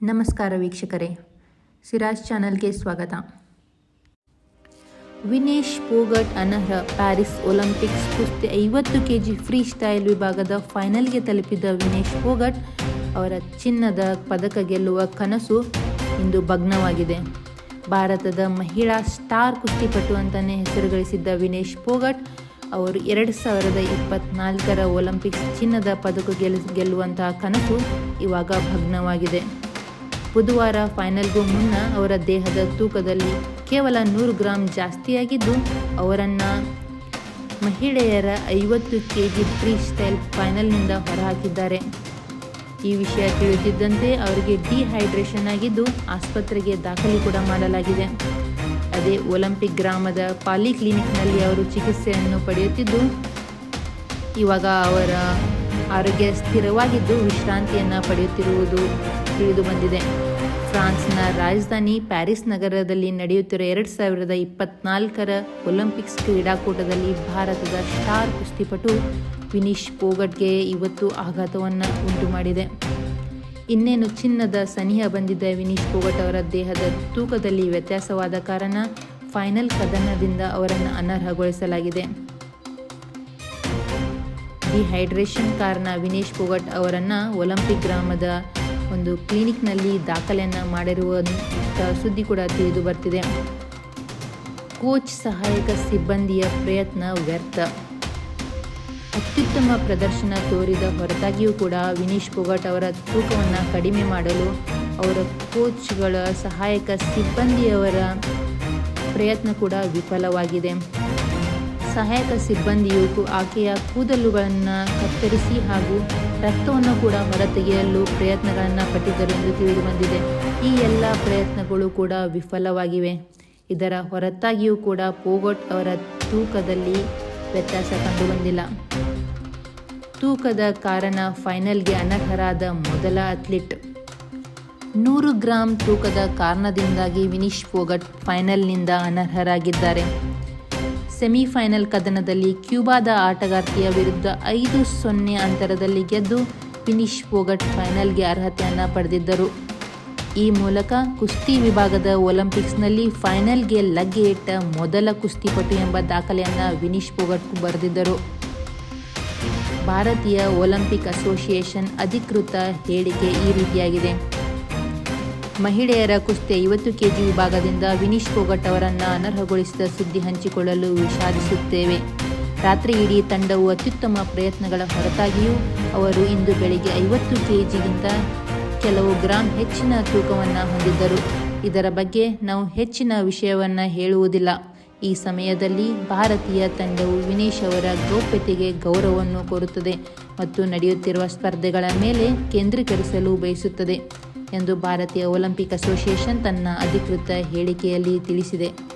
ನಮಸ್ಕಾರ ವೀಕ್ಷಕರೇ. ಸಿರಾಜ್ ಚಾನಲ್ಗೆ ಸ್ವಾಗತ. ವಿನೇಶ್ ಪೋಗಟ್ ಅನರ್ಹ ಪ್ಯಾರಿಸ್ ಒಲಿಂಪಿಕ್ಸ್ ಕುಸ್ತಿ ಐವತ್ತು ಕೆ ಜಿ ಫ್ರೀ ಸ್ಟೈಲ್ ವಿಭಾಗದ ಫೈನಲ್ಗೆ ತಲುಪಿದ ವಿನೇಶ್ ಪೋಗಟ್ ಅವರ ಚಿನ್ನದ ಪದಕ ಗೆಲ್ಲುವ ಕನಸು ಇಂದು ಭಗ್ನವಾಗಿದೆ. ಭಾರತದ ಮಹಿಳಾ ಸ್ಟಾರ್ ಕುಸ್ತಿಪಟು ಅಂತಲೇ ಹೆಸರು ಗಳಿಸಿದ್ದ ವಿನೇಶ್ ಪೋಗಟ್ ಅವರು ಎರಡು ಸಾವಿರದ ಇಪ್ಪತ್ನಾಲ್ಕರ ಒಲಿಂಪಿಕ್ಸ್ ಚಿನ್ನದ ಪದಕ ಗೆಲ್, ಗೆಲ್ಲುವಂತಹ ಕನಸು ಇವಾಗ ಭಗ್ನವಾಗಿದೆ. ಬುಧವಾರ ಫೈನಲ್ಗೂ ಮುನ್ನ ಅವರ ದೇಹದ ತೂಕದಲ್ಲಿ ಕೇವಲ ನೂರು ಗ್ರಾಂ ಜಾಸ್ತಿಯಾಗಿದ್ದು, ಅವರನ್ನು ಮಹಿಳೆಯರ ಐವತ್ತು ಕೆ ಜಿ ಫ್ರೀ ಸ್ಟೈಲ್ ಫೈನಲ್ನಿಂದ ಹೊರಹಾಕಿದ್ದಾರೆ. ಈ ವಿಷಯ ತಿಳಿದಿದ್ದಂತೆ ಅವರಿಗೆ ಡಿಹೈಡ್ರೇಷನ್ ಆಗಿದ್ದು, ಆಸ್ಪತ್ರೆಗೆ ದಾಖಲು ಕೂಡ ಮಾಡಲಾಗಿದೆ. ಅದೇ ಒಲಿಂಪಿಕ್ ಗ್ರಾಮದ ಪಾಲಿ ಕ್ಲಿನಿಕ್ನಲ್ಲಿ ಅವರು ಚಿಕಿತ್ಸೆಯನ್ನು ಪಡೆಯುತ್ತಿದ್ದು, ಇವಾಗ ಅವರ ಆರೋಗ್ಯ ಸ್ಥಿರವಾಗಿದ್ದು ವಿಶ್ರಾಂತಿಯನ್ನು ಪಡೆಯುತ್ತಿರುವುದು ತಿಳಿದು ಬಂದಿದೆ. ಫ್ರಾನ್ಸ್ನ ರಾಜಧಾನಿ ಪ್ಯಾರಿಸ್ ನಗರದಲ್ಲಿ ನಡೆಯುತ್ತಿರುವ ಎರಡು ಸಾವಿರದ ಇಪ್ಪತ್ನಾಲ್ಕರ ಒಲಿಂಪಿಕ್ಸ್ ಕ್ರೀಡಾಕೂಟದಲ್ಲಿ ಭಾರತದ ಸ್ಟಾರ್ ಕುಸ್ತಿಪಟು ವಿನೀಶ್ ಪೋಗಟ್ಗೆ ಇವತ್ತು ಆಘಾತವನ್ನು ಉಂಟು ಮಾಡಿದೆ ಇನ್ನೇನು ಚಿನ್ನದ ಸನಿಹ ಬಂದಿದ್ದ ವಿನೀಶ್ ಪೋಗಟ್ ಅವರ ದೇಹದ ತೂಕದಲ್ಲಿ ವ್ಯತ್ಯಾಸವಾದ ಕಾರಣ ಫೈನಲ್ ಕದನದಿಂದ ಅವರನ್ನು ಅನರ್ಹಗೊಳಿಸಲಾಗಿದೆ. ಡಿಹೈಡ್ರೇಷನ್ ಕಾರಣ ವಿನೇಶ್ ಪೋಗಟ್ ಅವರನ್ನು ಒಲಂಪಿಕ್ ಗ್ರಾಮದ ಒಂದು ಕ್ಲಿನಿಕ್ನಲ್ಲಿ ದಾಖಲೆಯನ್ನು ಮಾಡಿರುವಂಥ ಸುದ್ದಿ ಕೂಡ ತಿಳಿದು ಬರ್ತಿದೆ. ಕೋಚ್ ಸಹಾಯಕ ಸಿಬ್ಬಂದಿಯ ಪ್ರಯತ್ನ ವ್ಯರ್ಥ. ಅತ್ಯುತ್ತಮ ಪ್ರದರ್ಶನ ತೋರಿದ ಹೊರತಾಗಿಯೂ ಕೂಡ ವಿನೀಶ್ ಪೊಗಟ್ ಅವರ ತೂಕವನ್ನು ಕಡಿಮೆ ಮಾಡಲು ಅವರ ಕೋಚ್ಗಳ ಸಹಾಯಕ ಸಿಬ್ಬಂದಿಯವರ ಪ್ರಯತ್ನ ಕೂಡ ವಿಫಲವಾಗಿದೆ. ಸಹಾಯಕ ಸಿಬ್ಬಂದಿಯು ಆಕೆಯ ಕೂದಲುಗಳನ್ನು ಕತ್ತರಿಸಿ ಹಾಗೂ ರಕ್ತವನ್ನು ಕೂಡ ಹೊರತೆಗೆಯಲು ಪ್ರಯತ್ನಗಳನ್ನು ಪಟ್ಟಿದ್ದರು ಎಂದು ತಿಳಿದು ಈ ಎಲ್ಲ ಪ್ರಯತ್ನಗಳು ಕೂಡ ವಿಫಲವಾಗಿವೆ. ಇದರ ಹೊರತಾಗಿಯೂ ಕೂಡ ಪೋಗೊಟ್ ಅವರ ತೂಕದಲ್ಲಿ ವ್ಯತ್ಯಾಸ ಕಂಡುಬಂದಿಲ್ಲ. ತೂಕದ ಕಾರಣ ಫೈನಲ್ಗೆ ಅನರ್ಹರಾದ ಮೊದಲ ಅಥ್ಲೀಟ್. ನೂರು ಗ್ರಾಂ ತೂಕದ ಕಾರಣದಿಂದಾಗಿ ವಿನೀಶ್ ಪೋಗಟ್ ಫೈನಲ್ನಿಂದ ಅನರ್ಹರಾಗಿದ್ದಾರೆ. ಸೆಮಿಫೈನಲ್ ಕದನದಲ್ಲಿ ಕ್ಯೂಬಾದ ಆಟಗಾರ್ತಿಯ ವಿರುದ್ಧ ಐದು ಸೊನ್ನೆ ಅಂತರದಲ್ಲಿ ಗೆದ್ದು ಫಿನಿಶ್ ಪೋಗಟ್ ಫೈನಲ್ಗೆ ಅರ್ಹತೆಯನ್ನು ಪಡೆದಿದ್ದರು. ಈ ಮೂಲಕ ಕುಸ್ತಿ ವಿಭಾಗದ ಒಲಿಂಪಿಕ್ಸ್ನಲ್ಲಿ ಫೈನಲ್ಗೆ ಲಗ್ಗೆ ಇಟ್ಟ ಮೊದಲ ಕುಸ್ತಿಪಟು ಎಂಬ ದಾಖಲೆಯನ್ನು ವಿನೀಶ್ ಪೋಗಟ್ ಬರೆದಿದ್ದರು. ಭಾರತೀಯ ಒಲಿಂಪಿಕ್ ಅಸೋಸಿಯೇಷನ್ ಅಧಿಕೃತ ಹೇಳಿಕೆ ಈ ರೀತಿಯಾಗಿದೆ. ಮಹಿಳೆಯರ ಕುಸ್ತಿ ಐವತ್ತು ಕೆಜಿ ವಿಭಾಗದಿಂದ ವಿನೀಶ್ ಫೋಗಟ್ ಅವರನ್ನು ಅನರ್ಹಗೊಳಿಸಿದ ಸುದ್ದಿ ಹಂಚಿಕೊಳ್ಳಲು ವಿಷಾದಿಸುತ್ತೇವೆ. ರಾತ್ರಿ ಇಡೀ ತಂಡವು ಅತ್ಯುತ್ತಮ ಪ್ರಯತ್ನಗಳ ಹೊರತಾಗಿಯೂ ಅವರು ಇಂದು ಬೆಳಿಗ್ಗೆ ಐವತ್ತು ಕೆಜಿಗಿಂತ ಕೆಲವು ಗ್ರಾಂ ಹೆಚ್ಚಿನ ತೂಕವನ್ನು ಹೊಂದಿದ್ದರು. ಇದರ ಬಗ್ಗೆ ನಾವು ಹೆಚ್ಚಿನ ವಿಷಯವನ್ನು ಹೇಳುವುದಿಲ್ಲ. ಈ ಸಮಯದಲ್ಲಿ ಭಾರತೀಯ ತಂಡವು ವಿನೇಶ್ ಅವರ ಗೌಪ್ಯತೆಗೆ ಗೌರವವನ್ನು ಕೋರುತ್ತದೆ ಮತ್ತು ನಡೆಯುತ್ತಿರುವ ಸ್ಪರ್ಧೆಗಳ ಮೇಲೆ ಕೇಂದ್ರೀಕರಿಸಲು ಬಯಸುತ್ತದೆ. ಎಂದು ಭಾರತೀಯ ಒಲಿಂಪಿಕ್ ಅಸೋಸಿಯೇಷನ್ ತನ್ನ ಅಧಿಕೃತ ಹೇಳಿಕೆಯಲ್ಲಿ ತಿಳಿಸಿದೆ.